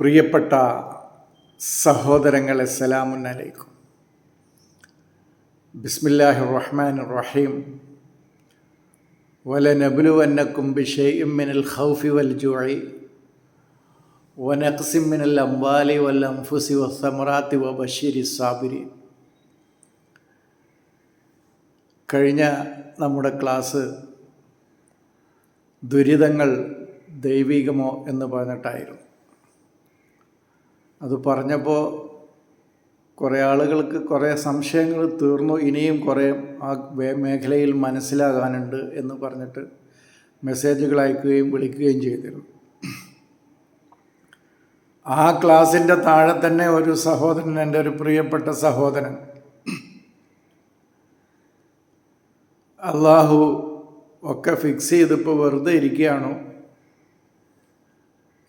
പ്രിയപ്പെട്ട സഹോദരങ്ങളെ സലാമുന്നലൈക്കും. ബിസ്മില്ലാഹി റഹ്മാൻ റഹീം വലനബുലുവന്നക്കും ബിഷെയും മിനൽ ഖൗഫി വൽ ജുഇ. വനഖ്സിം മിനൽ അംവാലി വൽ വസമറാത്തി വ ബഷീരി സാബിരി കഴിഞ്ഞ നമ്മുടെ ക്ലാസ് ദുരിതങ്ങൾ ദൈവികമോ എന്ന് പറഞ്ഞിട്ടായിരുന്നു. അത് പറഞ്ഞപ്പോൾ കുറേ ആളുകൾക്ക് കുറേ സംശയങ്ങൾ തീർന്നു. ഇനിയും കുറേ ആ മേഖലയിൽ മനസ്സിലാകാനുണ്ട് എന്ന് പറഞ്ഞിട്ട് മെസ്സേജുകൾ അയക്കുകയും വിളിക്കുകയും ചെയ്തിരുന്നു. ആ ക്ലാസ്സിന്റെ താഴെ തന്നെ ഒരു സഹോദരൻ എന്റെ ഒരു പ്രിയപ്പെട്ട സഹോദരൻ. അള്ളാഹു ഒക്കെ ഫിക്സ് ചെയ്തിപ്പോൾ വെറുതെ ഇരിക്കുകയാണോ.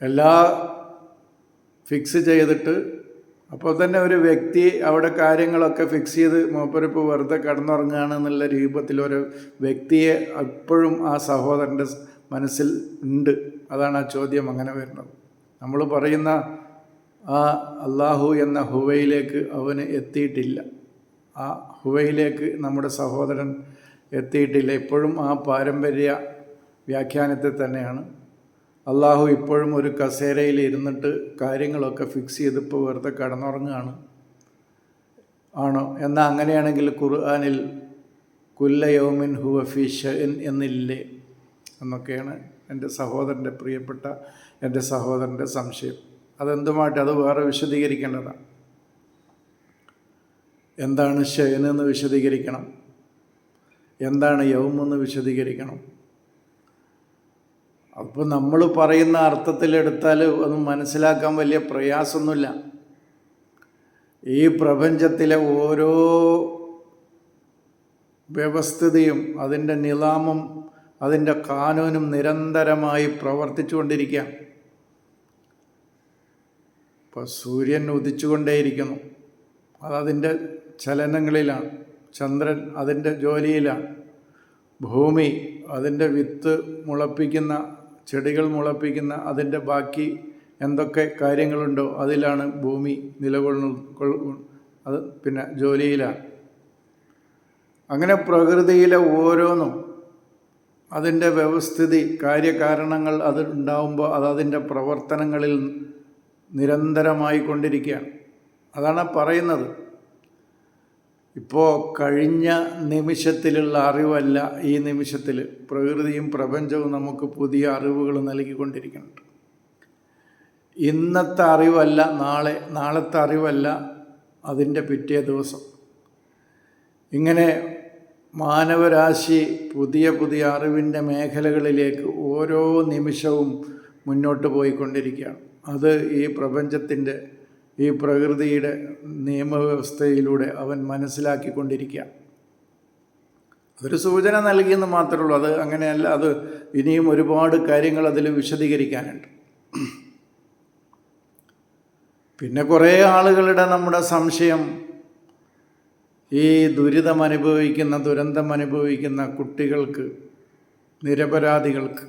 എല്ലാ ഫിക്സ് ചെയ്തിട്ട് അപ്പോൾ തന്നെ ഒരു വ്യക്തി അവിടെ കാര്യങ്ങളൊക്കെ ഫിക്സ് ചെയ്ത് മൂപ്പരിപ്പോൾ വെറുതെ കിടന്നുറങ്ങുകയാണ് എന്നുള്ള രൂപത്തിൽ ഒരു വ്യക്തിയെ എപ്പോഴും ആ സഹോദരന്റെ മനസ്സിൽ ഉണ്ട്. അതാണ് ആ ചോദ്യം അങ്ങനെ വരുന്നത്. നമ്മൾ പറയുന്ന ആ അള്ളാഹു എന്ന ഹുവയിലേക്ക് അവന് എത്തിയിട്ടില്ല. ആ ഹുവയിലേക്ക് നമ്മുടെ സഹോദരൻ എത്തിയിട്ടില്ല. ഇപ്പോഴും ആ പാരമ്പര്യ വ്യാഖ്യാനത്തെ തന്നെയാണ്. അള്ളാഹു ഇപ്പോഴും ഒരു കസേരയിൽ ഇരുന്നിട്ട് കാര്യങ്ങളൊക്കെ ഫിക്സ് ചെയ്തിപ്പോൾ വെറുതെ കടന്നുറങ്ങുകയാണ്. ആണോ? എന്നാൽ അങ്ങനെയാണെങ്കിൽ ഖുർആാനിൽ കുല്ല യൗമിൻ ഹുവ ഫി ഷെൻ എന്നില്ലേ? എന്നൊക്കെയാണ് എന്റെ സഹോദരന്റെ പ്രിയപ്പെട്ട എന്റെ സഹോദരന്റെ സംശയം. അതെന്തുമായിട്ട്? അത് വേറെ വിശദീകരിക്കേണ്ടതാണ് എന്താണ് ഷെയൻ എന്ന് വിശദീകരിക്കണം. എന്താണ് യൗമെന്ന് വിശദീകരിക്കണം. അപ്പോൾ നമ്മൾ പറയുന്ന അർത്ഥത്തിലെടുത്താൽ ഒന്നും മനസ്സിലാക്കാൻ വലിയ പ്രയാസമൊന്നുമില്ല. ഈ പ്രപഞ്ചത്തിലെ ഓരോ വ്യവസ്ഥിതിയും അതിന്റെ നിലാമും അതിന്റെ കാനൂനും നിരന്തരമായി പ്രവർത്തിച്ചുകൊണ്ടിരിക്കുക. ഇപ്പോൾ സൂര്യൻ ഉദിച്ചുകൊണ്ടേയിരിക്കുന്നു. അതതിന്റെ ചലനങ്ങളിലാണ്. ചന്ദ്രൻ അതിന്റെ ജോലിയിലാണ്. ഭൂമി അതിന്റെ വിത്ത് മുളപ്പിക്കുന്ന ചെടികൾ മുളപ്പിക്കുന്ന അതിന്റെ ബാക്കി എന്തൊക്കെ കാര്യങ്ങളുണ്ടോ അതിലാണ് ഭൂമി നിലകൊള്ളു അത് പിന്നെ ജോലിയിലാണ്. അങ്ങനെ പ്രകൃതിയിലെ ഓരോന്നും അതിന്റെ വ്യവസ്ഥിതി കാര്യകാരണങ്ങൾ അത് ഉണ്ടാവുമ്പോൾ അത് അതിന്റെ പ്രവർത്തനങ്ങളിൽ നിരന്തരമായി കൊണ്ടിരിക്കുകയാണ് അതാണ് പറയുന്നത്. ഇപ്പോൾ കഴിഞ്ഞ നിമിഷത്തിലുള്ള അറിവല്ല ഈ നിമിഷത്തിൽ പ്രകൃതിയും പ്രപഞ്ചവും നമുക്ക് പുതിയ അറിവുകൾ നൽകിക്കൊണ്ടിരിക്കുന്നുണ്ട്. ഇന്നത്തെ അറിവല്ല നാളെ നാളത്തെ അറിവല്ല അതിന്റെ പിറ്റേ ദിവസം. ഇങ്ങനെ മാനവരാശി പുതിയ പുതിയ അറിവിന്റെ മേഖലകളിലേക്ക് ഓരോ നിമിഷവും മുന്നോട്ട് പോയിക്കൊണ്ടിരിക്കുകയാണ്. അത് ഈ പ്രപഞ്ചത്തിന്റെ ഈ പ്രകൃതിയുടെ നിയമവ്യവസ്ഥയിലൂടെ അവൻ മനസ്സിലാക്കിക്കൊണ്ടിരിക്കുക. ഒരു സൂചന നൽകിയെന്ന് മാത്രമേ ഉള്ളൂ. അത് അങ്ങനെയല്ല അത് ഇനിയും ഒരുപാട് കാര്യങ്ങൾ അതിൽ വിശദീകരിക്കാനുണ്ട്. പിന്നെ കുറേ ആളുകളുടെ നമ്മുടെ സംശയം ഈ ദുരിതം അനുഭവിക്കുന്ന ദുരന്തം അനുഭവിക്കുന്ന കുട്ടികൾക്ക് നിരപരാധികൾക്ക്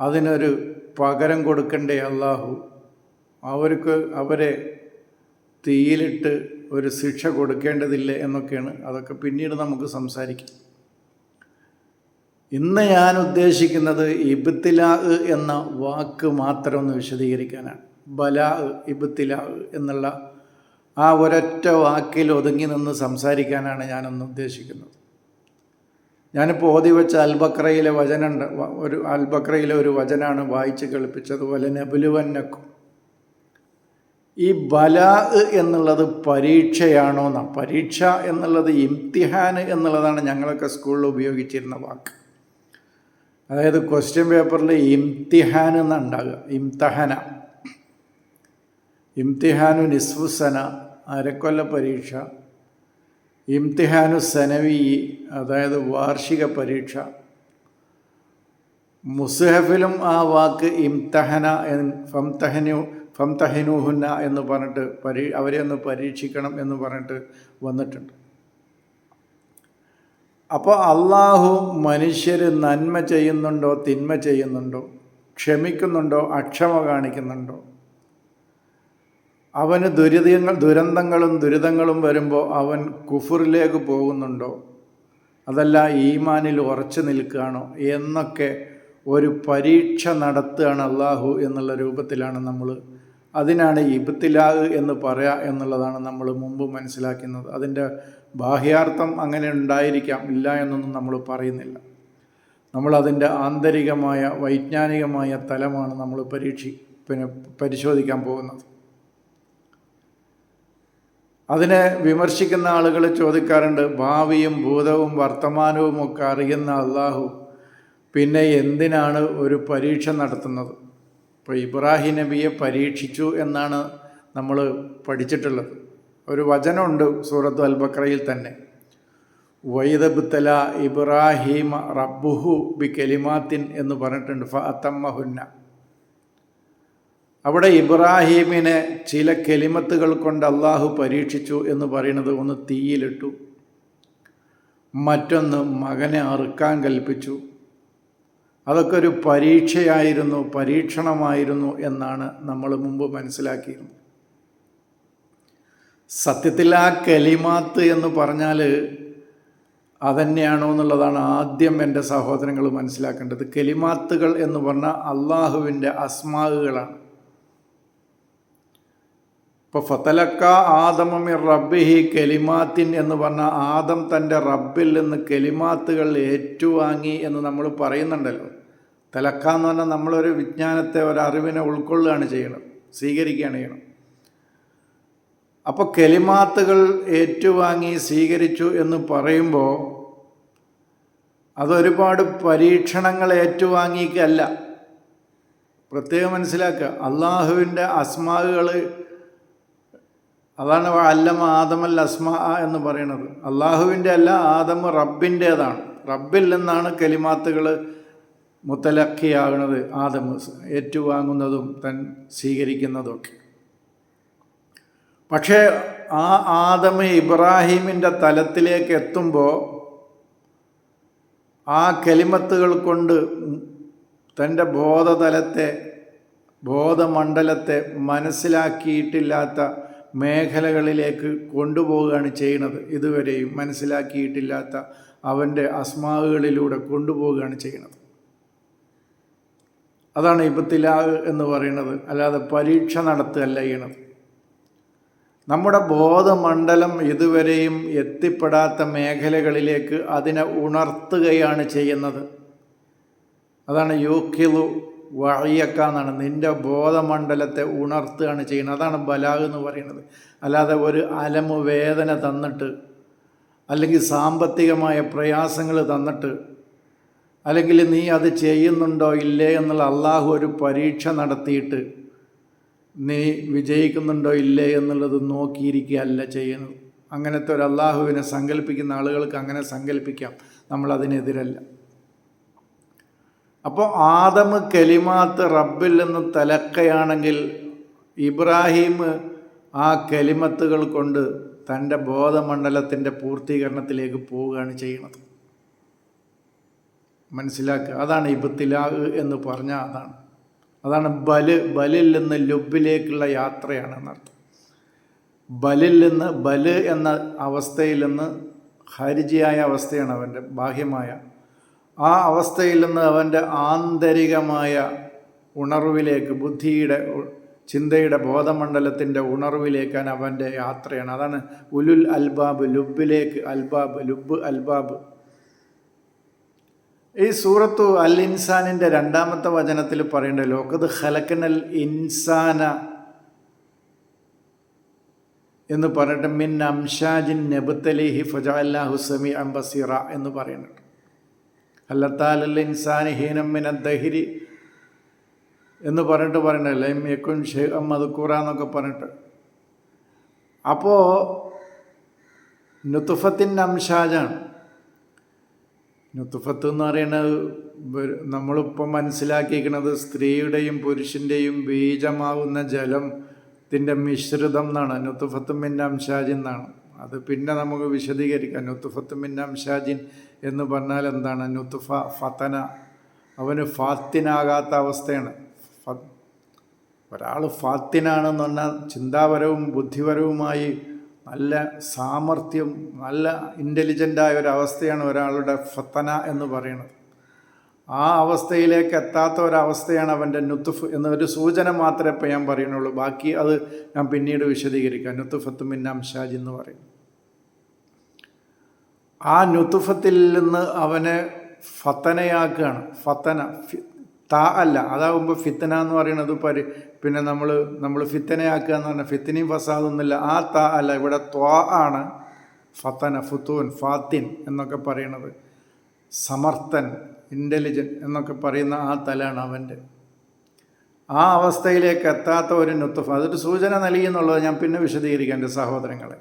അതിനൊരു പകരം കൊടുക്കണ്ടേ അള്ളാഹു അവർക്ക് അവരെ തീയിലിട്ട് ഒരു ശിക്ഷ കൊടുക്കേണ്ടതില്ല എന്നൊക്കെയാണ്. അതൊക്കെ പിന്നീട് നമുക്ക് സംസാരിക്കാം. ഇന്ന് ഞാൻ ഉദ്ദേശിക്കുന്നത് ഇബത്തിലാ എന്ന വാക്ക് മാത്രം ഒന്ന് വിശദീകരിക്കാനാണ്. ബലാ ഇബത്തിലാ എന്നുള്ള ആ ഒരൊറ്റ വാക്കിൽ ഒതുങ്ങി നിന്ന് സംസാരിക്കാനാണ് ഞാനൊന്ന് ഉദ്ദേശിക്കുന്നത്. ഞാനിപ്പോൾ ഓതി വെച്ച അൽബക്രയിലെ വചനുണ്ട് ഒരു അൽബക്രയിലെ ഒരു വചനാണ് വായിച്ച് കേൾപ്പിച്ചത്. പോലെ നബുലുവന്നക്കും ഈ ബല എന്നുള്ളത് പരീക്ഷയാണോ എന്നാ പരീക്ഷ എന്നുള്ളത് ഇംതിഹാൻ എന്നുള്ളതാണ് ഞങ്ങളൊക്കെ സ്കൂളിൽ ഉപയോഗിച്ചിരുന്ന വാക്ക്. അതായത് ക്വസ്റ്റ്യൻ പേപ്പറിൽ ഇംതിഹാൻ എന്നുണ്ടാകുക ഇംതഹന. ഇംതിഹാനു നിസ്ഫുസന അരക്കൊല്ല പരീക്ഷ. ഇംതിഹാനു സനവി അതായത് വാർഷിക പരീക്ഷ. മുസ്ഹഫിലും ആ വാക്ക് ഇംതഹന ഫംതഹനു ഫംതഹനൂഹുന്ന എന്ന് പറഞ്ഞിട്ട് പരീ അവരെ ഒന്ന് പരീക്ഷിക്കണം എന്ന് പറഞ്ഞിട്ട് വന്നിട്ടുണ്ട്. അപ്പോൾ അള്ളാഹു മനുഷ്യർ നന്മ ചെയ്യുന്നുണ്ടോ തിന്മ ചെയ്യുന്നുണ്ടോ ക്ഷമിക്കുന്നുണ്ടോ അക്ഷമ കാണിക്കുന്നുണ്ടോ? അവന് ദുരിതങ്ങൾ ദുരന്തങ്ങളും ദുരിതങ്ങളും വരുമ്പോൾ അവൻ കുഫറിലേക്ക് പോകുന്നുണ്ടോ? അതല്ല ഈമാനിൽ ഉറച്ചു നിൽക്കുകയാണോ എന്നൊക്കെ ഒരു പരീക്ഷ നടത്തുകയാണ് അള്ളാഹു എന്നുള്ള രൂപത്തിലാണ് നമ്മൾ അതിനാണ് ഇബത്തിലാഹ് എന്ന് പറയാ എന്നുള്ളതാണ് നമ്മൾ മുമ്പ് മനസ്സിലാക്കുന്നത്. അതിന്റെ ബാഹ്യാർത്ഥം അങ്ങനെ ഉണ്ടായിരിക്കാം ഇല്ല എന്നൊന്നും നമ്മൾ പറയുന്നില്ല. നമ്മളതിന്റെ ആന്തരികമായ വൈജ്ഞാനികമായ തലമാണ് നമ്മൾ പരീക്ഷി പിന്നെ പരിശോധിക്കാൻ പോകുന്നത്. അതിനെ വിമർശിക്കുന്ന ആളുകൾ ചോദിക്കാറുണ്ട് ഭാവിയും ഭൂതവും വർത്തമാനവും ഒക്കെ അറിയുന്ന അള്ളാഹു പിന്നെ എന്തിനാണ് ഒരു പരീക്ഷ നടത്തുന്നത്? ഇപ്പോൾ ഇബ്രാഹിം നബിയെ പരീക്ഷിച്ചു എന്നാണ് നമ്മൾ പഠിച്ചിട്ടുള്ളത്. ഒരു വചനമുണ്ട് സൂറത്ത് അൽബക്രയിൽ തന്നെ. വൈദബ്തല ഇബ്രാഹീമ റബ്ബുഹു ബി കലിമാത്തിൻ എന്ന് പറഞ്ഞിട്ടുണ്ട്. ഫ അത്തമ്മഹുന്ന. അവിടെ ഇബ്രാഹീമിനെ ചില കെലിമത്തുകൾ കൊണ്ട് അള്ളാഹു പരീക്ഷിച്ചു എന്ന് പറയുന്നത് ഒന്ന് തീയിലിട്ടു. മറ്റൊന്ന് മകനെ അറുക്കാൻ കൽപ്പിച്ചു. അതൊക്കെ ഒരു പരീക്ഷയായിരുന്നു പരീക്ഷണമായിരുന്നു എന്നാണ് നമ്മൾ മുമ്പ് മനസ്സിലാക്കിയിരുന്നത്. സത്യത്തിൽ ആ കലിമാത്ത് എന്ന് പറഞ്ഞാൽ അതന്നെയാണോ എന്നുള്ളതാണ് ആദ്യം എന്റെ സഹോദരങ്ങൾ മനസ്സിലാക്കേണ്ടത്. കലിമാത്തുകൾ എന്ന് പറഞ്ഞാൽ അള്ളാഹുവിന്റെ അസ്മാകുകളാണ് ഇപ്പോൾ ഫത്തലക്ക ആദമമി റബ്ബിഹി കലിമാത്തിൻ എന്ന് പറഞ്ഞാൽ ആദം തന്റെ റബ്ബിൽ നിന്ന് കലിമാത്തുകൾ ഏറ്റുവാങ്ങി എന്ന് നമ്മൾ പറയുന്നുണ്ടല്ലോ. തലക്ക എന്ന് പറഞ്ഞാൽ നമ്മളൊരു വിജ്ഞാനത്തെ ഒരറിവിനെ ഉൾക്കൊള്ളുകയാണ് ചെയ്യണം സ്വീകരിക്കുകയാണ് ചെയ്യണം. അപ്പോൾ കെലിമാത്തുകൾ ഏറ്റുവാങ്ങി സ്വീകരിച്ചു എന്ന് പറയുമ്പോൾ അതൊരുപാട് പരീക്ഷണങ്ങൾ ഏറ്റുവാങ്ങിക്കല്ല. പ്രത്യേകം മനസ്സിലാക്കുക അള്ളാഹുവിന്റെ അസ്മാവുകൾ അതാണ് അല്ലമ ആദമൽ അസ്മ എന്ന് പറയുന്നത്. അള്ളാഹുവിന്റെ അല്ല ആദമ റബ്ബിന്റേതാണ്. റബ്ബിൽ നിന്നാണ് കലിമാത്തുകൾ മുത്തലക്കിയാകുന്നത് ആദം ഏറ്റുവാങ്ങുന്നതും തൻ സ്വീകരിക്കുന്നതൊക്കെ. പക്ഷേ ആ ആദമ ഇബ്രാഹിമിന്റെ തലത്തിലേക്ക് എത്തുമ്പോൾ ആ കലിമത്തുകൾ കൊണ്ട് തന്റെ ബോധതലത്തെ ബോധമണ്ഡലത്തെ മനസ്സിലാക്കിയിട്ടില്ലാത്ത മേഖലകളിലേക്ക് കൊണ്ടുപോവുകയാണ് ചെയ്യുന്നത്. ഇതുവരെയും മനസ്സിലാക്കിയിട്ടില്ലാത്ത അവന്റെ അസ്മാവുകളിലൂടെ കൊണ്ടുപോവുകയാണ് ചെയ്യുന്നത്. അതാണ് ഇപ്പത്തിലാഗ് എന്ന് പറയുന്നത്. അല്ലാതെ പരീക്ഷ നടത്തുകയല്ല ചെയ്യണത്. നമ്മുടെ ബോധമണ്ഡലം ഇതുവരെയും എത്തിപ്പെടാത്ത മേഖലകളിലേക്ക് അതിനെ ഉണർത്തുകയാണ് ചെയ്യുന്നത്. അതാണ് യോഗ്യതു വഴിയക്ക എന്നാണ്. നിന്റെ ബോധമണ്ഡലത്തെ ഉണർത്തുകയാണ് ചെയ്യുന്നത്. അതാണ് ബലാഗ് എന്ന് പറയുന്നത്. അല്ലാതെ ഒരു അലമു വേദന തന്നിട്ട് അല്ലെങ്കിൽ സാമ്പത്തികമായ പ്രയാസങ്ങൾ തന്നിട്ട് അല്ലെങ്കിൽ നീ അത് ചെയ്യുന്നുണ്ടോ ഇല്ലേ എന്നുള്ള അള്ളാഹു ഒരു പരീക്ഷ നടത്തിയിട്ട് നീ വിജയിക്കുന്നുണ്ടോ ഇല്ലേ എന്നുള്ളത് നോക്കിയിരിക്കുകയല്ല ചെയ്യുന്നത്. അങ്ങനത്തെ ഒരു അള്ളാഹുവിനെ സങ്കല്പിക്കുന്ന ആളുകൾക്ക് അങ്ങനെ സങ്കല്പിക്കാം. നമ്മളതിനെതിരല്ല അപ്പോൾ ആദമ് കലിമാത്ത് റബ്ബിൽ നിന്ന് തലക്കയാണെങ്കിൽ ഇബ്രാഹിം ആ കലിമത്തുകൾ കൊണ്ട് തന്റെ ബോധമണ്ഡലത്തിന്റെ പൂർത്തീകരണത്തിലേക്ക് പോവുകയാണ് ചെയ്യുന്നത്. മനസ്സിലാക്കുക. അതാണ് ഇബത്തിലാഹ് എന്ന് പറഞ്ഞാൽ അതാണ്. അതാണ് ബൽ ബലിൽ നിന്ന് ലുബിലേക്കുള്ള യാത്രയാണ് എന്നർത്ഥം. ബലിൽ നിന്ന് ബൽ എന്ന അവസ്ഥയിൽ നിന്ന് ഹരിജിയായ അവസ്ഥയാണ് അവന്റെ ബാഹ്യമായ. ആ അവസ്ഥയിൽ നിന്ന് അവന്റെ ആന്തരികമായ ഉണർവിലേക്ക് ബുദ്ധിയുടെ ചിന്തയുടെ ബോധമണ്ഡലത്തിന്റെ ഉണർവിലേക്കാണ് അവന്റെ യാത്രയാണ്. അതാണ് ഉലുൽ അൽബാബ് ലുബിലേക്ക് അൽബാബ് ലുബ് അൽബാബ്. ഈ സൂറത്തു അൽ ഇൻസാനിന്റെ രണ്ടാമത്തെ വചനത്തിൽ പറയേണ്ട ലോകത് ഹലക്കനൽ ഇൻസാന എന്ന് പറഞ്ഞിട്ട് മിൻ അംഷാജിൻ നബുത്തലിഹി ഫജാഹു സമി അംബസിറ എന്ന് പറയുന്നുണ്ട്. അല്ലത്താലല്ല ഇൻസാനി ഹീനം മിൻ ദഹിരി എന്ന് പറഞ്ഞിട്ട് പറയണല്ലേ യക്കുൻ ഷെയ്ഖ് മധുക്കൂറ എന്നൊക്കെ പറഞ്ഞിട്ട്. അപ്പോൾ നുത്തുഫത്തിന്റെ അംശാജാണ് നുത്തുഫത്ത് എന്ന് പറയുന്നത് നമ്മളിപ്പം മനസ്സിലാക്കിയിരിക്കുന്നത് സ്ത്രീയുടെയും പുരുഷന്റെയും ബീജമാവുന്ന ജലത്തിന്റെ മിശ്രിതം എന്നാണ് നുത്തുഫത്തും മിന്ന അംശാജിൻ എന്നാണ് അത് പിന്നെ നമുക്ക് വിശദീകരിക്കാം. നുത്തുഫത്തും മിന്ന അംശാജിൻ എന്ന് പറഞ്ഞാൽ എന്താണ്? നുത്തുഫ ഫത്തന അവന് ഫാത്തിനാകാത്ത അവസ്ഥയാണ്. ഒരാൾ ഫാത്തിനാണെന്ന് പറഞ്ഞാൽ ചിന്താപരവും ബുദ്ധിപരവുമായി നല്ല സാമർഥ്യം നല്ല ഇന്റലിജന്റായ ഒരവസ്ഥയാണ് ഒരാളുടെ ഫത്തന എന്ന് പറയുന്നത്. ആ അവസ്ഥയിലേക്ക് എത്താത്ത ഒരവസ്ഥയാണ് അവന്റെ നുത്തുഫ് എന്നൊരു സൂചന മാത്രമേ ഇപ്പം ഞാൻ പറയുന്നുള്ളൂ. ബാക്കി അത് ഞാൻ പിന്നീട് വിശദീകരിക്കാം. നുത്തുഫത്ത് മിൻ അംഷാജ് എന്ന് പറയും ആ നുത്തുഫത്തിൽ നിന്ന് അവനെ ഫത്തനയാക്കുകയാണ്. ഫത്തന താ അല്ല അതാകുമ്പോൾ ഫിത്തന എന്ന് പറയുന്നത് പരി പിന്നെ നമ്മൾ നമ്മൾ ഫിത്തനയാക്കുക എന്ന് പറഞ്ഞാൽ ഫിത്തനയും ഫസാദൊന്നുമില്ല. ആ താ അല്ല ഇവിടെ ത്വാ ആണ്. ഫത്തന ഫുത്തൂൻ ഫാത്തിൻ എന്നൊക്കെ പറയുന്നത്. സമർത്ഥൻ ഇന്റലിജന്റ് എന്നൊക്കെ പറയുന്ന ആ തലാണ് അവന്റെ ആ അവസ്ഥയിലേക്ക് എത്താത്ത ഒരു നുത്തുഫ്. അതൊരു സൂചന നൽകി എന്നുള്ളത് ഞാൻ പിന്നെ വിശദീകരിക്കാം എന്റെ സഹോദരങ്ങളെ.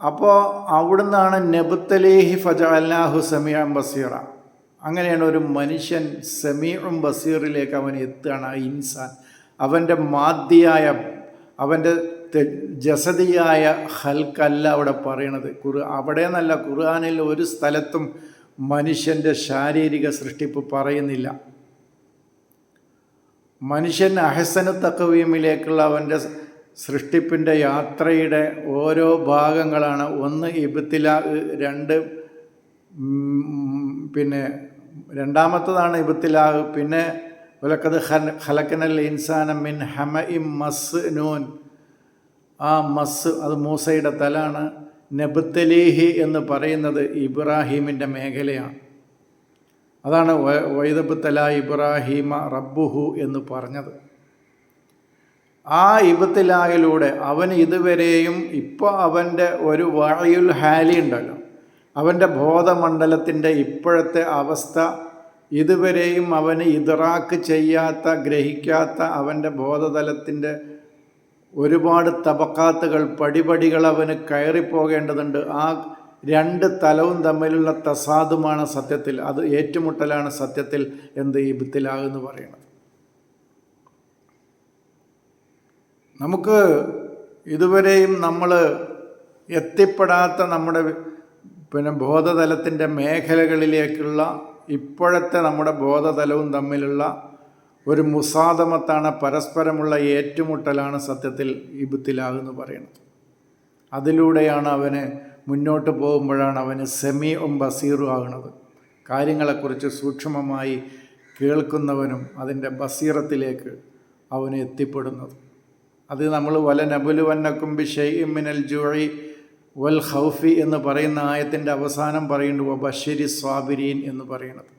അപ്പോൾ അവിടുന്നാണ് നെബുത്തലേഹി അല്ലാഹു സമീഅം ബസീറ. അങ്ങനെയാണ് ഒരു മനുഷ്യൻ സമീഉം ബസീറിലേക്ക് അവൻ എത്തുകയാണ്. ആ ഇൻസാൻ അവന്റെ മാദ്യായ അവന്റെ ജസതിയായ ഹൽക്കല്ല അവിടെ പറയണത്. കുറു അവിടെ നല്ല ഖുർആാനിൽ ഒരു സ്ഥലത്തും മനുഷ്യന്റെ ശാരീരിക സൃഷ്ടിപ്പ് പറയുന്നില്ല. മനുഷ്യൻ അഹസന തക്കവീമിലേക്കുള്ള അവന്റെ സൃഷ്ടിപ്പിന്റെ യാത്രയുടെ ഓരോ ഭാഗങ്ങളാണ്. ഒന്ന് ഇബത്തില രണ്ട് പിന്നെ രണ്ടാമത്തതാണ് ഇബത്തിലാഹ്. പിന്നെ വിലക്കത് ഹലക്കനൽ ഇൻസാന മിൻ ഹമ ഇം മസ് നൂൻ ആ മസ് അത് മൂസയുടെ തലാണ്. നെബത്തലീഹി എന്ന് പറയുന്നത് ഇബ്രാഹീമിന്റെ മേഖലയാണ്. അതാണ് വൈദബുത്തല ഇബ്രാഹീമ റബ്ബുഹു എന്ന് പറഞ്ഞത്. ആ ഇബത്തിലായിലൂടെ അവൻ ഇതുവരെയും ഇപ്പോൾ അവന്റെ ഒരു വായുൽ ഹാലി ഉണ്ടല്ലോ. അവന്റെ ബോധമണ്ഡലത്തിന്റെ ഇപ്പോഴത്തെ അവസ്ഥ ഇതുവരെയും അവന് ഇതറാക്ക് ചെയ്യാത്ത ഗ്രഹിക്കാത്ത അവന്റെ ബോധതലത്തിന്റെ ഒരുപാട് തബക്കാത്തുകൾ പടിപടികൾ അവന് കയറിപ്പോകേണ്ടതുണ്ട്. ആ രണ്ട് തലവും തമ്മിലുള്ള തസാദുമാണ് സത്യത്തിൽ. അത് ഏറ്റുമുട്ടലാണ് സത്യത്തിൽ എന്ത് ഈ ഇബത്തിലാകുന്ന് പറയുന്നത്. നമുക്ക് ഇതുവരെയും നമ്മൾ എത്തിപ്പെടാത്ത നമ്മുടെ പിന്നെ ബോധതലത്തിന്റെ മേഖലകളിലേക്കുള്ള ഇപ്പോഴത്തെ നമ്മുടെ ബോധതലവും തമ്മിലുള്ള ഒരു മുസാദമത്താണ് പരസ്പരമുള്ള ഏറ്റുമുട്ടലാണ് സത്യത്തിൽ ഇബുത്തിലാകുന്നു പറയുന്നത്. അതിലൂടെയാണ് അവന് മുന്നോട്ട് പോകുമ്പോഴാണ് അവന് സെമി ഒം ബസീറു ആകുന്നത്. കാര്യങ്ങളെക്കുറിച്ച് സൂക്ഷ്മമായി കേൾക്കുന്നവനും അതിന്റെ ബസീറത്തിലേക്ക് അവന് എത്തിപ്പെടുന്നത്. അത് നമ്മൾ വല നബുലുവന്നക്കും ബിഷൈഇം മിനൽ ജുഴി വൽ ഹൗഫി എന്ന് പറയുന്ന ആയത്തിന്റെ അവസാനം പറയുന്നു ബഷരി സ്വാബിരീൻ എന്ന് പറയുന്നത്.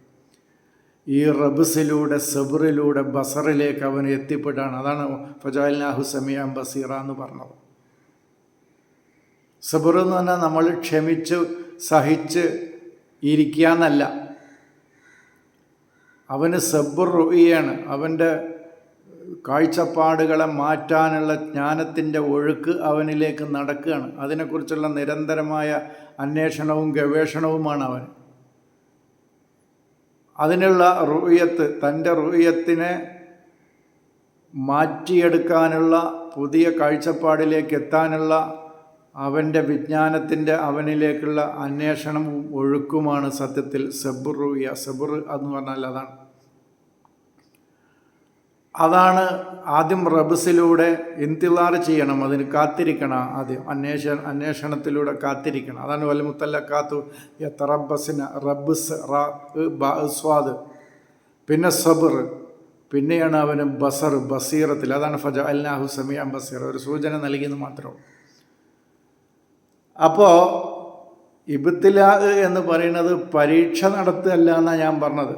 ഈ റബ്സിലൂടെ സബറിലൂടെ ബസറിലേക്ക് അവൻ എത്തിപ്പെട്ടാണ്. അതാണ് ഫജാലിനാഹു സമിയാം ബസീറ എന്ന് പറഞ്ഞത്. സബർ എന്ന് പറഞ്ഞാൽ നമ്മൾ ക്ഷമിച്ച് സഹിച്ച് ഇരിക്കുക എന്നല്ല അവന് സബർ റുയിയാണ് അവന്റെ കാഴ്ചപ്പാടുകളെ മാറ്റാനുള്ള ജ്ഞാനത്തിന്റെ ഒഴുക്ക് അവനിലേക്ക് നടക്കുകയാണ്. അതിനെക്കുറിച്ചുള്ള നിരന്തരമായ അന്വേഷണവും ഗവേഷണവുമാണ് അവൻ. അതിനുള്ള റുയത്ത് തന്റെ റുയത്തിനെ മാറ്റിയെടുക്കാനുള്ള പുതിയ കാഴ്ചപ്പാടിലേക്ക് എത്താനുള്ള അവന്റെ വിജ്ഞാനത്തിന്റെ അവനിലേക്കുള്ള അന്വേഷണവും ഒഴുക്കുമാണ് സത്യത്തിൽ സെബുറുയ സെബുർ എന്ന് പറഞ്ഞാൽ അതാണ്. അതാണ് ആദ്യം റബ്സിലൂടെ ഇന്തിലാർ ചെയ്യണം അതിന് കാത്തിരിക്കണം ആദ്യം. അന്വേഷ അന്വേഷണത്തിലൂടെ കാത്തിരിക്കണം. അതാണ് വലമുത്തല്ല കാത്തു റബ്ബസിന് റബ്സ് സ്വാദ്. പിന്നെ സബർ പിന്നെയാണ് അവന് ബസർ ബസീറത്തിൽ. അതാണ് ഫജ അല്ലാഹു സമിയാൻ ബസീർ ഒരു സൂചന നൽകിയെന്ന് മാത്രം. അപ്പോൾ ഇബത്തിലാ എന്ന് പറയുന്നത് പരീക്ഷ നടത്തുകയല്ല എന്നാണ് ഞാൻ പറഞ്ഞത്.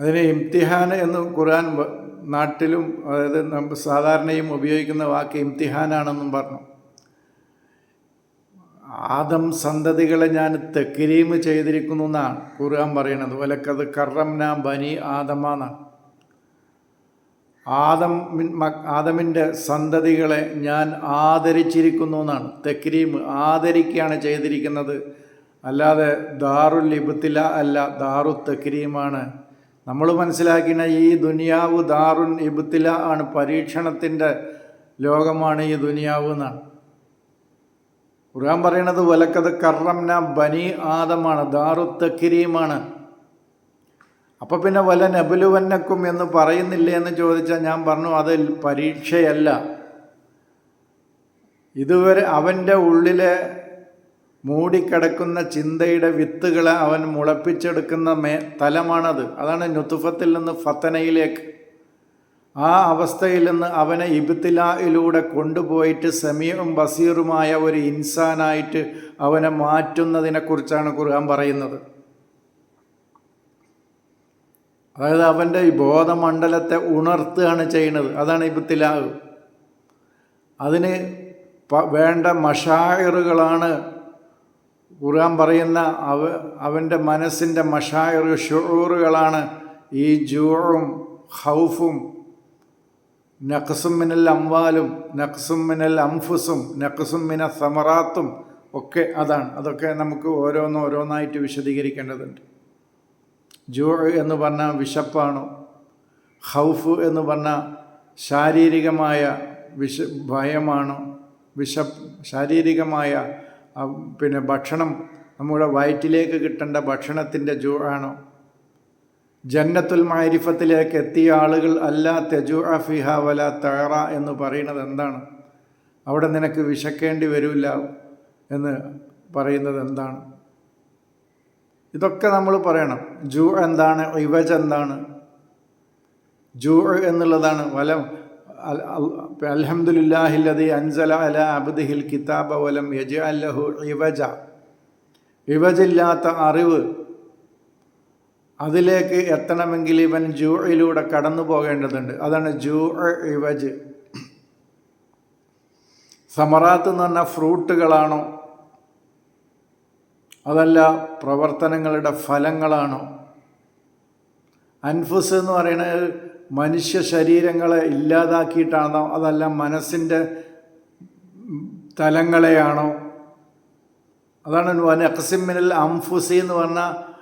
അതിന് ഇംതിഹാൻ എന്ന് ഖുർആൻ നാട്ടിലും അതായത് സാധാരണയും ഉപയോഗിക്കുന്ന വാക്ക് ഇംതിഹാനാണെന്നും പറഞ്ഞു. ആദം സന്തതികളെ ഞാൻ തെക്കിരീം ചെയ്തിരിക്കുന്നു എന്നാണ് ഖുർആൻ പറയണത് വലക്കത് കറംന ബനി ആദമ ആദം ആദമിന്റെ സന്തതികളെ ഞാൻ ആദരിച്ചിരിക്കുന്നു എന്നാണ്. തെക്രീം ആദരിക്കുകയാണ് ചെയ്തിരിക്കുന്നത്. അല്ലാതെ ദാറുൽ ഇബത്തില അല്ല ദാറു തെക്രീമാണ് നമ്മൾ മനസ്സിലാക്കിയ ഈ ദുനിയാവ് ദാറുൻ ഇബുത്തില ആണ് പരീക്ഷണത്തിന്റെ ലോകമാണ് ഈ ദുനിയാവ് എന്നാണ്. ഖുർആൻ പറയണത് വലക്കത് കറംന ബനി ആദമാണ് ദാറു തക്കിരിയുമാണ് അപ്പോൾ പിന്നെ വല നബുലുവന്നക്കും എന്ന് പറയുന്നില്ല എന്ന് ചോദിച്ചാൽ ഞാൻ പറഞ്ഞു അത് പരീക്ഷയല്ല. ഇതുവരെ അവന്റെ ഉള്ളിലെ മൂടിക്കിടക്കുന്ന ചിന്തയുടെ വിത്തുകളെ അവൻ മുളപ്പിച്ചെടുക്കുന്ന മേ തലമാണത്. അതാണ് നുത്തുഫത്തിൽ നിന്ന് ഫത്തനയിലേക്ക്. ആ അവസ്ഥയിൽ നിന്ന് അവനെ ഇബ്തിലായിലൂടെ കൊണ്ടുപോയിട്ട് സമീറും ബസീറുമായ ഒരു ഇൻസാനായിട്ട് അവനെ മാറ്റുന്നതിനെക്കുറിച്ചാണ് ഖുർആൻ പറയുന്നത്. അതായത് അവന്റെ ഈ ബോധമണ്ഡലത്തെ ഉണർത്തുകയാണ് ചെയ്യുന്നത്. അതാണ് ഇബിത്തിലാവ് അതിന് വേണ്ട മഷായറുകളാണ് ഖുർആൻ പറയുന്ന അവ അവന്റെ മനസ്സിന്റെ മഷായർ ഷുറൂറുകളാണ് ഈ ജൂറും ഹൗഫും നഖസും മിനൽ അംവാലും നഖസും മിനൽ അംഫുസും നഖസും മിന സമറാത്തും ഒക്കെ അതാണ്. അതൊക്കെ നമുക്ക് ഓരോന്ന് ഓരോന്നായിട്ട് വിശദീകരിക്കേണ്ടതുണ്ട്. ജൂ എന്ന് പറഞ്ഞാൽ വിശപ്പാണോ? ഹൗഫ് എന്ന് പറഞ്ഞാൽ ശാരീരികമായ വിശ ഭയമാണോ? വിശപ്പ് ശാരീരികമായ പിന്നെ ഭക്ഷണം നമ്മുടെ വയറ്റിലേക്ക് കിട്ടേണ്ട ഭക്ഷണത്തിന്റെ ജൂ ആണോ ജന്നത്തുൽ മാരിഫത്തിലേക്ക് എത്തിയ ആളുകൾ അല്ല തെജു അഫിഹ വല തഴറ എന്ന് പറയുന്നത് എന്താണ്? അവിടെ നിനക്ക് വിശക്കേണ്ടി വരില്ല എന്ന് പറയുന്നത് എന്താണ്? ഇതൊക്കെ നമ്മൾ പറയണം. ജൂ എന്താണ്? ഇവജ് എന്താണ്? ജൂ എന്നുള്ളതാണ് വലം. അൽഹംദുലില്ലാഹില്ലതി അൻസല അല അബ്ദിഹിൽ കിതാബ വലം യജ അല്ലഹു ഇവജ. ഇവജില്ലാത്ത അറിവ് അതിലേക്ക് എത്തണമെങ്കിൽ ഇവൻ ജൂയിലൂടെ കടന്നു പോകേണ്ടതുണ്ട്. അതാണ് ജൂ ഇവജ്. സമറാത്ത് എന്ന് പറഞ്ഞാൽ ഫ്രൂട്ടുകളാണോ? അതല്ല പ്രവർത്തനങ്ങളുടെ ഫലങ്ങളാണോ? അൻഫുസ് എന്ന് പറയുന്നത് മനുഷ്യ ശരീരങ്ങളെ ഇല്ലാതാക്കിയിട്ടാണോ? അതല്ല മനസ്സിന്റെ തലങ്ങളെയാണോ? അതാണ് നഖസിമിനൽ അംഫുസി എന്ന് പറഞ്ഞാൽ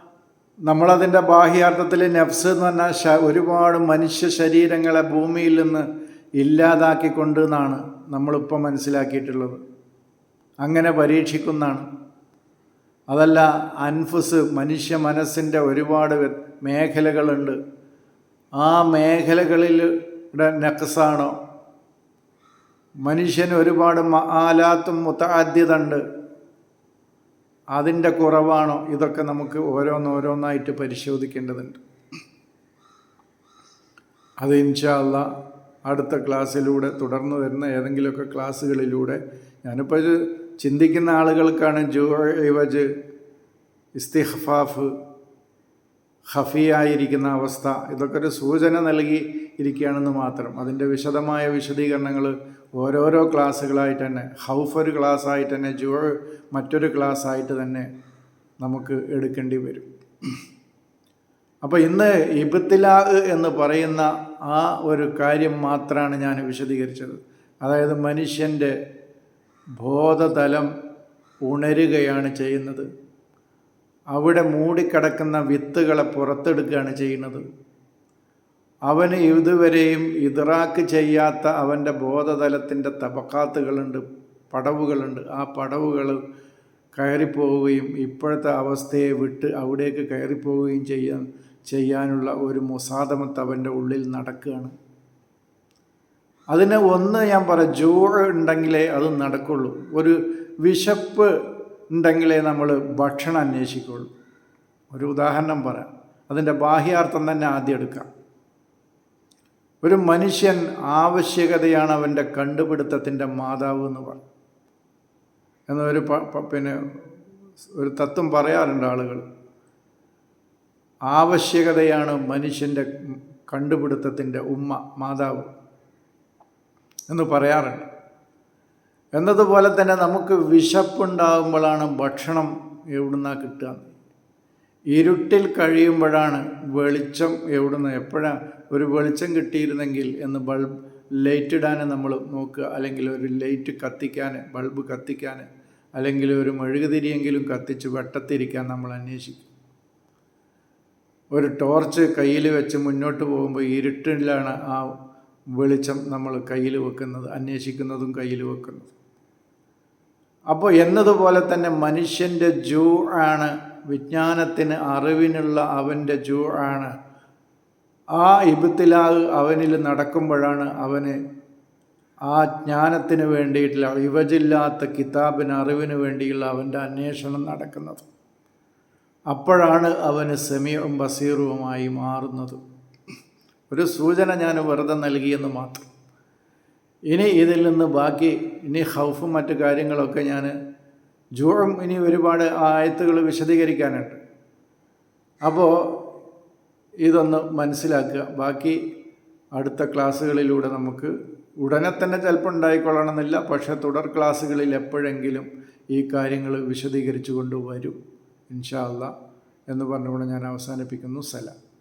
നമ്മളതിന്റെ ബാഹ്യാർത്ഥത്തിൽ നഫ്സ് എന്ന് പറഞ്ഞാൽ ഒരുപാട് മനുഷ്യ ശരീരങ്ങളെ ഭൂമിയിൽ നിന്ന് ഇല്ലാതാക്കിക്കൊണ്ട് എന്നാണ് നമ്മളിപ്പോൾ മനസ്സിലാക്കിയിട്ടുള്ളത്. അങ്ങനെ പരീക്ഷിക്കുന്നതാണ്. അതല്ല അൻഫുസ് മനുഷ്യ മനസ്സിന്റെ ഒരുപാട് മേഖലകളുണ്ട്. ആ മേഖലകളിൽ നഖസാണോ മനുഷ്യന് ഒരുപാട് ആലാത്തും മുത്താദ്യതണ്ട്. അതിന്റെ കുറവാണോ ഇതൊക്കെ നമുക്ക് ഓരോന്നോരോന്നായിട്ട് പരിശോധിക്കേണ്ടതുണ്ട്. അത് ഇൻഷാല്ല അടുത്ത ക്ലാസ്സിലൂടെ തുടർന്ന് വരുന്ന ഏതെങ്കിലുമൊക്കെ ക്ലാസ്സുകളിലൂടെ ഞാനിപ്പോൾ ചിന്തിക്കുന്ന ആളുകൾക്കാണ് ജോ ഇവജ് ഇസ്തിഹഫാഫ് ഹഫിയായിരിക്കുന്ന അവസ്ഥ ഇതൊക്കെ ഒരു സൂചന നൽകി ഇരിക്കുകയാണെന്ന് മാത്രം. അതിന്റെ വിശദമായ വിശദീകരണങ്ങൾ ഓരോരോ ക്ലാസ്സുകളായിട്ട് തന്നെ ഹൗഫ് ഒരു ക്ലാസ്സായിട്ട് തന്നെ ജോ മറ്റൊരു ക്ലാസ്സായിട്ട് തന്നെ നമുക്ക് എടുക്കേണ്ടി വരും. അപ്പോൾ ഇന്ന് ഇബത്തിലാ എന്ന് പറയുന്ന ആ ഒരു കാര്യം മാത്രമാണ് ഞാൻ വിശദീകരിച്ചത്. അതായത് മനുഷ്യന്റെ ബോധതലം ഉണരുകയാണ് ചെയ്യുന്നത്. അവിടെ മൂടിക്കിടക്കുന്ന വിത്തുകളെ പുറത്തെടുക്കുകയാണ് ചെയ്യുന്നത്. അവന് ഇതുവരെയും ഇതറാക്ക് ചെയ്യാത്ത അവന്റെ ബോധതലത്തിന്റെ തബക്കാത്തുകളുണ്ട് പടവുകളുണ്ട്. ആ പടവുകൾ കയറിപ്പോവുകയും ഇപ്പോഴത്തെ അവസ്ഥയെ വിട്ട് അവിടേക്ക് കയറിപ്പോവുകയും ചെയ്യാൻ ചെയ്യാനുള്ള ഒരു മുസാദമത്ത് അവന്റെ ഉള്ളിൽ നടക്കുകയാണ്. അതിന് ഒന്ന് ഞാൻ പറയാം ജൂറ് ഉണ്ടെങ്കിലേ അത് നടക്കുള്ളൂ. ഒരു വിശപ്പ് ഉണ്ടെങ്കിലേ നമ്മൾ ഭക്ഷണം അന്വേഷിക്കുള്ളൂ ഒരു ഉദാഹരണം പറയാം. അതിന്റെ ബാഹ്യാർത്ഥം തന്നെ ആദ്യം എടുക്കാം. ഒരു മനുഷ്യൻ ആവശ്യകതയാണ് അവന്റെ കണ്ടുപിടുത്തത്തിന്റെ മാതാവ് എന്ന് പറയും. എന്നൊരു പിന്നെ ഒരു തത്വം പറയാറുണ്ട് ആളുകൾ. ആവശ്യകതയാണ് മനുഷ്യന്റെ കണ്ടുപിടുത്തത്തിന്റെ ഉമ്മ മാതാവ് എന്ന് പറയാറുണ്ട്. എന്നതുപോലെ തന്നെ നമുക്ക് വിശപ്പുണ്ടാകുമ്പോഴാണ് ഭക്ഷണം എവിടുന്ന കിട്ടുക. ഇരുട്ടിൽ കഴിയുമ്പോഴാണ് വെളിച്ചം എവിടുന്ന് എപ്പോഴാണ് ഒരു വെളിച്ചം കിട്ടിയിരുന്നെങ്കിൽ എന്ന് ബൾബ് ലൈറ്റ് ഇടാൻ നമ്മൾ നോക്കുക. അല്ലെങ്കിൽ ഒരു ലൈറ്റ് കത്തിക്കാൻ ബൾബ് കത്തിക്കാൻ അല്ലെങ്കിൽ ഒരു മെഴുകുതിരിയെങ്കിലും കത്തിച്ച് വെട്ടത്തിരിക്കാൻ നമ്മൾ അന്വേഷിക്കും. ഒരു ടോർച്ച് കയ്യിൽ വെച്ച് മുന്നോട്ട് പോകുമ്പോൾ ഇരുട്ടിലാണ് ആ വെളിച്ചം നമ്മൾ കയ്യിൽ വെക്കുന്നത് അന്വേഷിക്കുന്നതും കയ്യിൽ വെക്കുന്നതും. അപ്പോൾ എന്നതുപോലെ തന്നെ മനുഷ്യന്റെ ജൂ ആണ് വിജ്ഞാനത്തിന് അറിവിനുള്ള അവന്റെ ജൂ ആണ്. ആ ഇബത്തിലാവ് അവനിൽ നടക്കുമ്പോഴാണ് അവന് ആ ജ്ഞാനത്തിന് വേണ്ടിയിട്ടുള്ള ഇവജില്ലാത്ത കിതാബിന് അറിവിന് വേണ്ടിയുള്ള അവന്റെ അന്വേഷണം നടക്കുന്നത്. അപ്പോഴാണ് അവന് സെമിയും ബസീറുമായി മാറുന്നത്. ഒരു സൂചന ഞാൻ വെറുതെ നൽകിയെന്ന് മാത്രം. ഇനി ഇതിൽ നിന്ന് ബാക്കി ഇനി ഹൗഫും മറ്റു കാര്യങ്ങളൊക്കെ ഞാൻ ജൂഴും ഇനി ഒരുപാട് ആയത്തുകൾ വിശദീകരിക്കാനുണ്ട്. അപ്പോൾ ഇതൊന്ന് മനസ്സിലാക്കുക. ബാക്കി അടുത്ത ക്ലാസ്സുകളിലൂടെ നമുക്ക് ഉടനെ തന്നെ ചിലപ്പോൾ ഉണ്ടായിക്കൊള്ളണമെന്നില്ല. പക്ഷേ തുടർ ക്ലാസ്സുകളിൽ എപ്പോഴെങ്കിലും ഈ കാര്യങ്ങൾ വിശദീകരിച്ചു കൊണ്ട് വരും. ഇൻഷാ അല്ലാ എന്ന് പറഞ്ഞുകൊണ്ട് ഞാൻ അവസാനിപ്പിക്കുന്നു. സലാം.